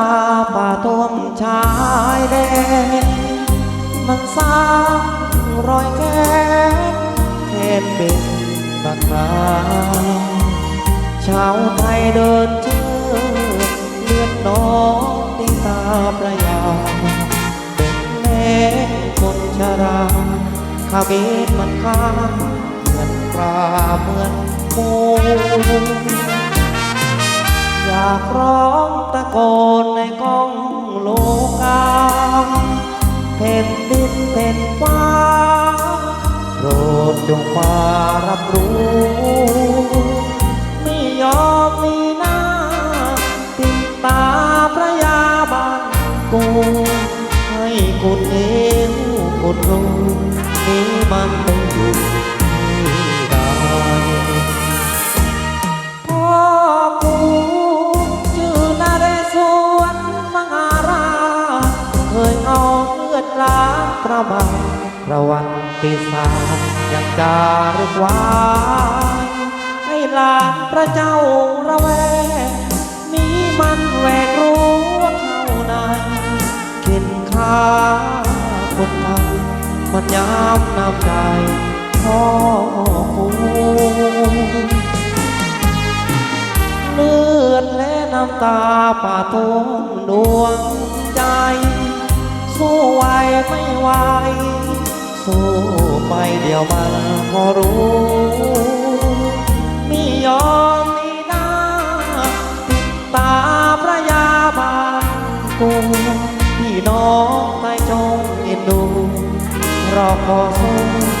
าป่าท่วมชายแดนมันสร้างรอยแค้นแค้นเป็นตักนาชาวไทยเดินเชื่อเลือดน้องที่ตาประยาเด็กเล็กคนชราข้าเกตมันข้าเหมือนปลาเหมือนหมูากร้องตะโกนในกองโลกาแผ่นดินแผ่นฟ้าโปรดจงมารับรู้ไม่ยอมมีหน้า ติดตาพระยาบาลกูให้คุณเอวคุณรู้นี่มันต้องอยู่ ล้างพระบาทประวัติศาสตร์ยังจารึกไว้ให้ลานพระเจ้าระแวงมีมันแหวกรั้วเข้าในเข็นขาคนไทยมันย้ำน้ำใจพ่อกูเลือดและน้ำตาป่าท่มดวงใจ ไม่ไหวสู้ไปเดียวมันก็รู้ไม่ยอมนีหน้าติดตาพระยาบาลกูพี่น้องไทยจงเอ็นดูรอขอสู้